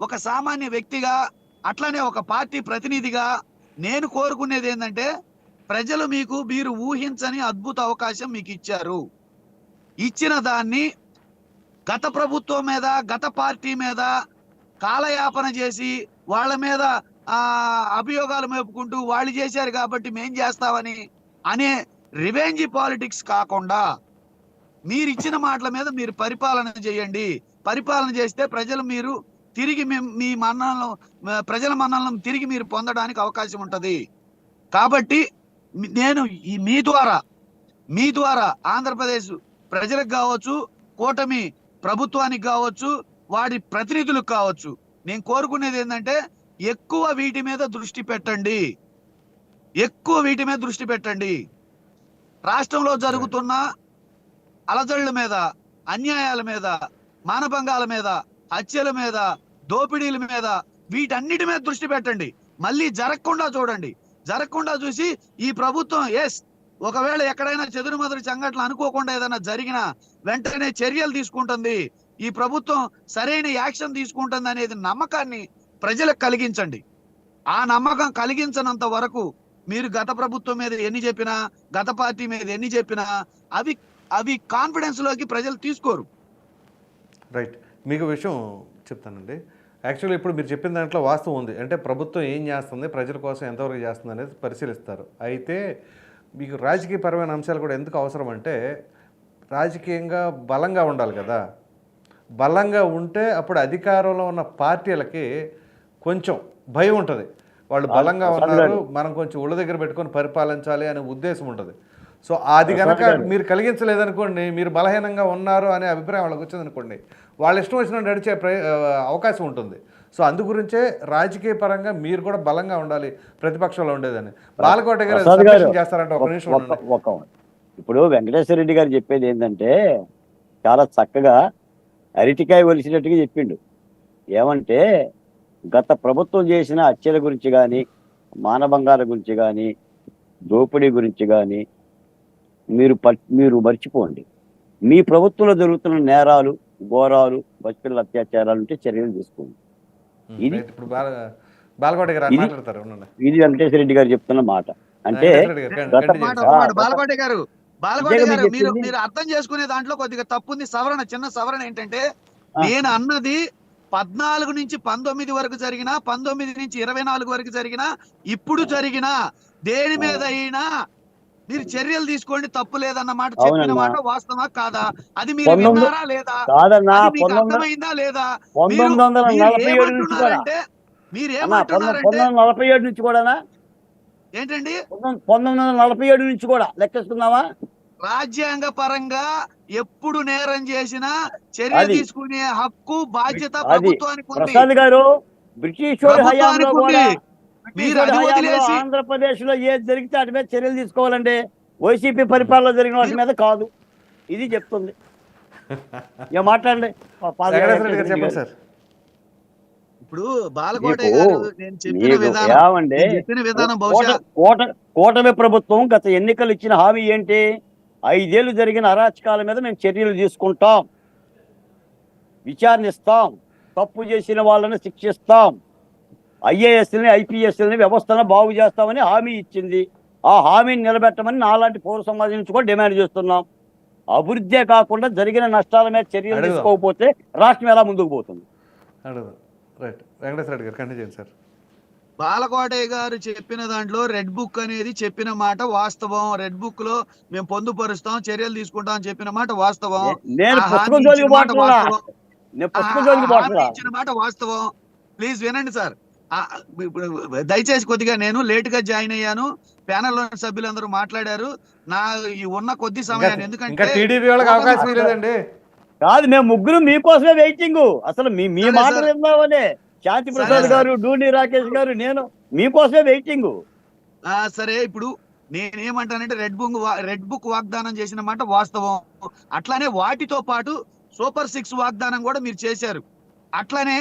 ఒక సామాన్య వ్యక్తిగా అట్లనే ఒక పార్టీ ప్రతినిధిగా నేను కోరుకునేది ఏంటంటే ప్రజలు మీకు మీరు ఊహించని అద్భుత అవకాశం మీకు ఇచ్చారు. ఇచ్చిన దాన్ని గత ప్రభుత్వం మీద గత పార్టీ మీద కాలయాపన చేసి వాళ్ళ మీద అభియోగాలు మేపుకుంటూ వాళ్ళు చేశారు కాబట్టి మేం చేస్తామని అనే రివెంజ్ పాలిటిక్స్ కాకుండా మీరు ఇచ్చిన మాటల మీద మీరు పరిపాలన చేయండి. పరిపాలన చేస్తే ప్రజలు మీరు తిరిగి మేము మీ మన్నలను ప్రజల మన్నలను తిరిగి మీరు పొందడానికి అవకాశం ఉంటుంది. కాబట్టి నేను ఈ మీ ద్వారా మీ ద్వారా ఆంధ్రప్రదేశ్ ప్రజలకు కావచ్చు కూటమి ప్రభుత్వానికి కావచ్చు వాడి ప్రతినిధులకు కావచ్చు నేను కోరుకునేది ఏంటంటే ఎక్కువ వీటి మీద దృష్టి పెట్టండి. ఎక్కువ వీటి మీద దృష్టి పెట్టండి. రాష్ట్రంలో జరుగుతున్న అలజడుల మీద అన్యాయాల మీద మానభంగాల మీద హత్యల మీద దోపిడీల మీద వీటన్నిటి మీద దృష్టి పెట్టండి. మళ్ళీ జరగకుండా చూడండి. జరగకుండా చూసి ఈ ప్రభుత్వం ఎస్ ఒకవేళ ఎక్కడైనా చెదురుమదురు సంఘటనలు అనుకోకుండా ఏదైనా జరిగినా వెంటనే చర్యలు తీసుకుంటుంది. ఈ ప్రభుత్వం సరైన యాక్షన్ తీసుకుంటుంది అనేది నమ్మకాన్ని ప్రజలకు కలిగించండి. ఆ నమ్మకం కలిగించనంత వరకు మీరు గత ప్రభుత్వం మీద ఎన్ని చెప్పినా గత పార్టీ మీద ఎన్ని చెప్పినా అవి అవి కాన్ఫిడెన్స్లోకి ప్రజలు తీసుకోరు. రైట్ మీకు విషయం చెప్తానండి. యాక్చువల్లీ ఇప్పుడు మీరు చెప్పిన దాంట్లో వాస్తవం ఉంది. అంటే ప్రభుత్వం ఏం చేస్తుంది? ప్రజల కోసం ఎంతవరకు చేస్తుంది అనేది పరిశీలిస్తారు. అయితే మీకు రాజకీయపరమైన అంశాలు కూడా ఎందుకు అవసరం అంటే రాజకీయంగా బలంగా ఉండాలి కదా. బలంగా ఉంటే అప్పుడు అధికారంలో ఉన్న పార్టీలకి కొంచెం భయం ఉంటుంది. వాళ్ళు బలంగా ఉన్నారు. మనం కొంచెం ఒళ్ళ దగ్గర పెట్టుకొని పరిపాలించాలి అనే ఉద్దేశం ఉంటుంది. సో అది కనుక. మీరు కలిగించలేదనుకోండి మీరు బలహీనంగా ఉన్నారు అనే అభిప్రాయం వాళ్ళకి వచ్చిందనుకోండి వాళ్ళ ఇష్టం వచ్చినట్టు నడిచే అవకాశం ఉంటుంది. సో అందు గురించే రాజకీయ పరంగా మీరు కూడా బలంగా ఉండాలి ప్రతిపక్షంలో ఉండేదని. బాలకోట గారు చేస్తారంటే ఒక నిమిషం ఇప్పుడు వెంకటేశ్వర రెడ్డి గారు చెప్పేది ఏంటంటే చాలా చక్కగా అరటికాయ ఒలిసినట్టుగా చెప్పిండు. ఏమంటే గత ప్రభుత్వం చేసిన హత్యల గురించి కానీ మానభంగాల గురించి కానీ దోపిడీ గురించి కానీ మీరు పట్- మీరు మర్చిపోండి. మీ ప్రభుత్వంలో జరుగుతున్న నేరాలు ఘోరాలు పసిపిల్లల అత్యాచారాలు ఉంటే చర్యలు తీసుకోండి. ఇది- ఇప్పుడు ఇది- మాట్లాడతారు ఉండండి ఇది వెంకటేశ్వర రెడ్డి గారు చెప్తున్న మాట. అంటే బాలకోట గారు బాలకోట గారు మీరు అర్థం చేసుకునే దాంట్లో కొద్దిగా తప్పు ఉంది సవరణ చిన్న సవరణ ఏంటంటే. నేను అన్నది పద్నాలుగు నుంచి పంతొమ్మిది వరకు జరిగిన పంతొమ్మిది నుంచి ఇరవై నాలుగు వరకు జరిగిన ఇప్పుడు జరిగిన దేని మీద అయినా మీరు చర్యలు తీసుకోండి తప్పు లేదన్న మాట చెప్పిన. మాట వాస్తవా కాదా? అది మీరు విన్నారా లేదా? అర్థమైందా లేదా? మీరు పంతొమ్మిది వందల నలభై ఏడు నుంచి కూడా. ఏమంటున్నారంటే మీరు అన్న పంతొమ్మిది ఏమంటున్నారంటే పంతొమ్మిది వందల నలభై ఏడు నుంచి కూడానా? ఏంటండి? పంతొమ్మిది వందల నలభై ఏడు నుంచి కూడా. లెక్కేసుకుందామా? రాజ్యాంగ పరంగా ఎప్పుడు నేరం చేసినా చర్య. తీసుకునే హక్కు బాధ్యత. ప్రభుత్వానికి ఉంది. గారు బ్రిటిష్ హయాంలో కూడా ఆంధ్రప్రదేశ్లో ఏది జరిగితే వాటి మీద చర్యలు తీసుకోవాలండి వైసీపీ పరిపాలన జరిగిన వాటి మీద కాదు. ఇది చెప్తుంది. ఇక మాట్లాడండి. ఇప్పుడు కూటమి ప్రభుత్వం గత ఎన్నికలు ఇచ్చిన హామీ ఏంటి? ఐదేళ్ళు జరిగిన అరాచకాల మీద మేము చర్యలు తీసుకుంటాం. విచారణిస్తాం. తప్పు చేసిన వాళ్ళని శిక్షిస్తాం. ఐఏఎస్ని ఐపీఎస్ని వ్యవస్థను బాగు చేస్తామని హామీ ఇచ్చింది. ఆ హామీని నిలబెట్టమని నాలాంటి పౌర సమాజం నుంచి కూడా డిమాండ్ చేస్తున్నాం. అభివృద్ధే కాకుండా జరిగిన నష్టాల మీద చర్యలు. తీసుకోకపోతే రాష్ట్రం ఎలా ముందుకు పోతుంది? అడుగు రైట్. వెంకటేశ్వర రెడ్డి గారు కంటిన్యూ చేయండి సార్. బాలకోటయ్య గారు చెప్పిన దాంట్లో రెడ్ బుక్ అనేది చెప్పిన మాట వాస్తవం. రెడ్ బుక్లో మేము పొందుపరుస్తాం చర్యలు తీసుకుంటాం అని చెప్పిన మాట వాస్తవం. మాట వాస్తవం. నేను ఆ పుస్తకం జోలికి హామీ పోతున్నా ఇచ్చిన మాట వాస్తవం. ప్లీజ్ వినండి సార్. దయచేసి కొద్దిగా నేను లేట్గా జాయిన్ అయ్యాను. ప్యానెల్ సభ్యులందరూ మాట్లాడారు. నా ఈ ఉన్న కొద్ది సమయాన్ని ఎందుకంటే టీడీపీ వాళ్ళకి అవకాశం లేదండి. కాదు మేము ముగ్గురు మీకోసమే వెయిటింగ్ అసలు మీ మీ సరే, మాటలు సరే. విందామనే శాంతి ప్రసాద్. గారు డూని రాకేష్ గారు నేను మీకోసమే వెయిటింగ్ ఆ, సరే ఇప్పుడు నేనేమంటానంటే రెడ్ బుక్ వా- రెడ్ బుక్ వాగ్దానం చేసిన మాట వాస్తవం. అట్లానే వాటితో పాటు సూపర్ సిక్స్ వాగ్దానం కూడా మీరు చేశారు. అట్లనే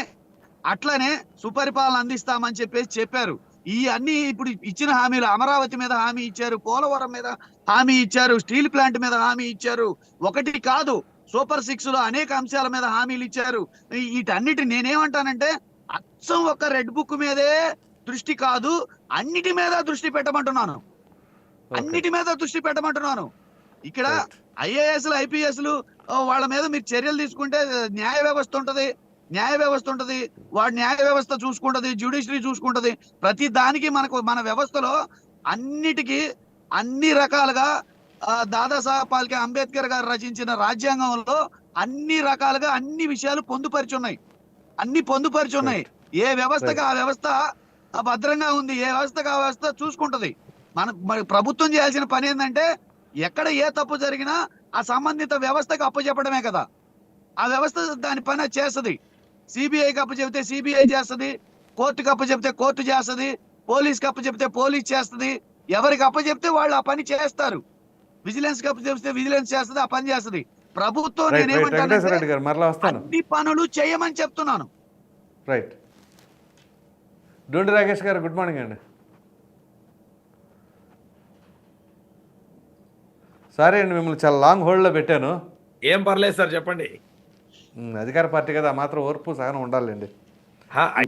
అట్లనే సుపరిపాలన అందిస్తామని చెప్పేసి చెప్పారు. ఈ అన్ని ఇప్పుడు ఇచ్చిన హామీలు అమరావతి మీద హామీ ఇచ్చారు పోలవరం మీద హామీ ఇచ్చారు స్టీల్ ప్లాంట్ మీద హామీ ఇచ్చారు. ఒకటి కాదు సూపర్ సిక్స్లో అనేక అంశాల మీద హామీలు ఇచ్చారు. వీటన్నిటి నేనేమంటానంటే అచ్చం ఒక రెడ్ బుక్ మీదే దృష్టి కాదు అన్నిటి మీద దృష్టి పెట్టమంటున్నాను. అన్నిటి మీద దృష్టి పెట్టమంటున్నాను. ఇక్కడ. ఐఏఎస్లు ఐపీఎస్లు వాళ్ళ మీద మీరు చర్యలు తీసుకుంటే న్యాయ వ్యవస్థ ఉంటది. న్యాయ వ్యవస్థ ఉంటది. వాడి న్యాయ వ్యవస్థ చూసుకుంటది జ్యుడిషియరీ చూసుకుంటది. ప్రతి దానికి మనకు మన వ్యవస్థలో అన్నిటికీ అన్ని రకాలుగా దాదాసాహెబ్ పాల్కే అంబేద్కర్ గారు రచించిన రాజ్యాంగంలో అన్ని రకాలుగా అన్ని విషయాలు పొందుపరిచి ఉన్నాయి అన్ని పొందుపరిచి ఉన్నాయి ఏ వ్యవస్థకి ఆ వ్యవస్థ భద్రంగా ఉంది ఏ వ్యవస్థకి ఆ వ్యవస్థ చూసుకుంటది. మన మరి ప్రభుత్వం చేయాల్సిన పని ఏంటంటే ఎక్కడ ఏ తప్పు జరిగినా ఆ సంబంధిత వ్యవస్థకు అప్పచెప్పడమే కదా. ఆ వ్యవస్థ దాని పని చేస్తది. సిబిఐకి అప్పచెప్తే సిబిఐ చేస్తది కోర్టుకి అప్పచెప్తే కోర్టు చేస్తది పోలీస్కి అప్పచెప్తే పోలీస్ చేస్తది. ఎవరికి అప్పచెప్తే వాళ్ళు ఆ పని చేస్తారు. విజిలెన్స్కి అప్పచెప్తే విజిలెన్స్ చేస్తది ఆ పని చేస్తది. ప్రభుత్వం వస్తాను. అన్ని పనులు చేయమని చెప్తున్నాను. రైట్ డోండి రాకేష్ గారు గుడ్ మార్నింగ్ అండి. సారీ అండి మిమ్మల్ని చాలా లాంగ్ హోల్డ్లో పెట్టాను. ఏం పర్లేదు సార్ చెప్పండి. అధికార పార్టీ కదా ఆ మాత్రం ఓర్పు సహనం ఉండాలండి.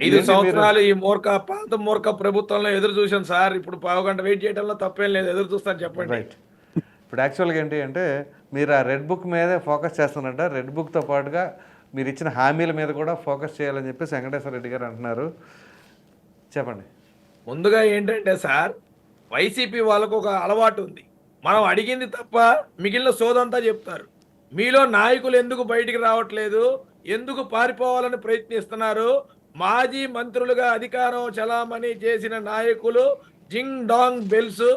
ఐదు సంవత్సరాలు ఈ మూర్ఖ పాత మూర్ఖ ప్రభుత్వంలో ఎదురు చూశాను సార్. ఇప్పుడు పావు గంట వెయిట్ చేయడంలో తప్పేం లేదు ఎదురు చూస్తాను చెప్పండి. రైట్ ఇప్పుడు యాక్చువల్గా ఏంటి అంటే మీరు ఆ రెడ్ బుక్ మీదే ఫోకస్ చేస్తున్నారంట రెడ్ బుక్తో పాటుగా మీరు ఇచ్చిన హామీల మీద కూడా ఫోకస్ చేయాలని చెప్పేసి వెంకటేశ్వర రెడ్డి గారు అంటున్నారు. చెప్పండి. ముందుగా ఏంటంటే సార్ వైసీపీ వాళ్ళకు ఒక అలవాటు ఉంది. మనం అడిగింది తప్ప మిగిలిన సోదంతా చెప్తారు. మీలో నాయకులు ఎందుకు బయటికి రావట్లేదు? ఎందుకు పారిపోవాలని ప్రయత్నిస్తున్నారు? మాజీ మంత్రులుగా అధికారం చలామణి చేసిన నాయకులు జింగ్ డాంగ్ బెల్స్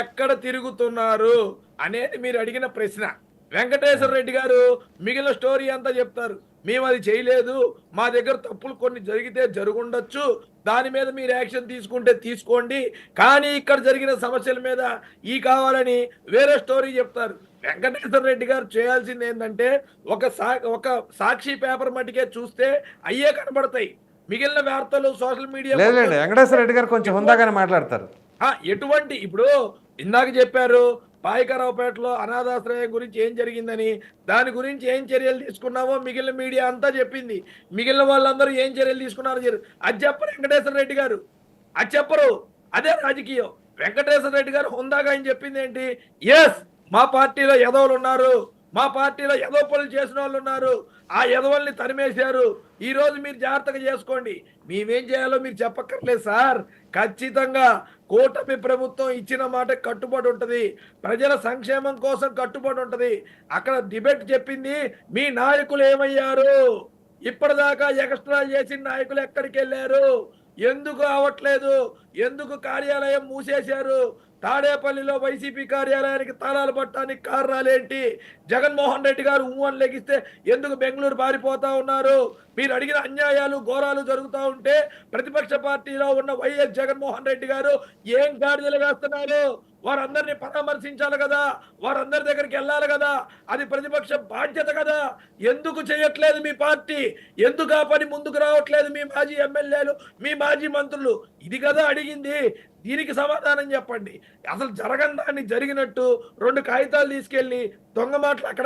ఎక్కడ తిరుగుతున్నారు అనేది మీరు అడిగిన ప్రశ్న. వెంకటేశ్వర రెడ్డి గారు మిగిలిన స్టోరీ అంతా చెప్తారు. మేము అది చేయలేదు. మా దగ్గర తప్పులు కొన్ని జరిగితే జరుగుండొచ్చు. దాని మీద మీరు యాక్షన్ తీసుకుంటే తీసుకోండి. కానీ ఇక్కడ జరిగిన సమస్యల మీద ఈ కావాలని వేరే స్టోరీ చెప్తారు. వెంకటేశ్వర రెడ్డి గారు చేయాల్సింది ఏంటంటే ఒక సా ఒక సాక్షి పేపర్ మటుకే చూస్తే అయ్యే కనబడతాయి. మిగిలిన వార్తలు సోషల్ మీడియా లేదండి వెంకటేశ్వర రెడ్డి గారు కొంచెం హుందాగానే మాట్లాడతారు. ఎటువంటి ఇప్పుడు ఇందాక చెప్పారు పాయకరావుపేటలో అనాథాశ్రయం గురించి ఏం జరిగిందని దాని గురించి ఏం చర్యలు తీసుకున్నామో మిగిలిన మీడియా అంతా చెప్పింది. మిగిలిన వాళ్ళందరూ ఏం చర్యలు తీసుకున్నారో అది చెప్పరు వెంకటేశ్వర రెడ్డి గారు. అది చెప్పరు. అదే రాజకీయం. వెంకటేశ్వర రెడ్డి గారు హుందాగా ఆయన చెప్పింది ఏంటి? ఎస్ మా పార్టీలో ఎదవలు ఉన్నారు. మా పార్టీలో ఎదవ పనులు చేసిన వాళ్ళు ఉన్నారు. ఆ ఎదవల్ని తరిమేశారు. ఈరోజు మీరు జాగ్రత్తగా చేసుకోండి. మేమేం చేయాలో మీరు చెప్పక్కర్లేదు సార్. ఖచ్చితంగా కూటమి ప్రభుత్వం ఇచ్చిన మాట కట్టుబడి ఉంటుంది. ప్రజల సంక్షేమం కోసం కట్టుబడి ఉంటుంది. అక్కడ డిబేట్ చెప్పింది మీ నాయకులు ఏమయ్యారు? ఇప్పటిదాకా ఎక్స్ట్రా చేసిన నాయకులు ఎక్కడికి వెళ్ళారు ఎందుకు అవట్లేదు ఎందుకు కార్యాలయం మూసేశారు? తాడేపల్లిలో వైసీపీ కార్యాలయానికి తాళాలు పట్టడానికి కారణాలేంటి? జగన్మోహన్ రెడ్డి గారు ఊహన్ లెగిస్తే ఎందుకు బెంగళూరు పారిపోతా ఉన్నారు? మీరు అడిగిన అన్యాయాలు ఘోరాలు జరుగుతూ ఉంటే ప్రతిపక్ష పార్టీలో ఉన్న వైఎస్ జగన్మోహన్ రెడ్డి గారు ఏం గాడిదలు వేస్తున్నారు? వారందరినీ పరామర్శించాలి కదా? వారందరి దగ్గరికి వెళ్ళాలి కదా? అది ప్రతిపక్ష బాధ్యత కదా? ఎందుకు చేయట్లేదు మీ పార్టీ? ఎందుకు ఆ పని ముందుకు రావట్లేదు మీ మాజీ ఎమ్మెల్యేలు మీ మాజీ మంత్రులు? ఇది కదా అడిగింది. దీనికి సమాధానం చెప్పండి. అసలు జరగని దాన్ని జరిగినట్టు రెండు కాగితాలు తీసుకెళ్ళి దొంగ మాటలు అక్కడ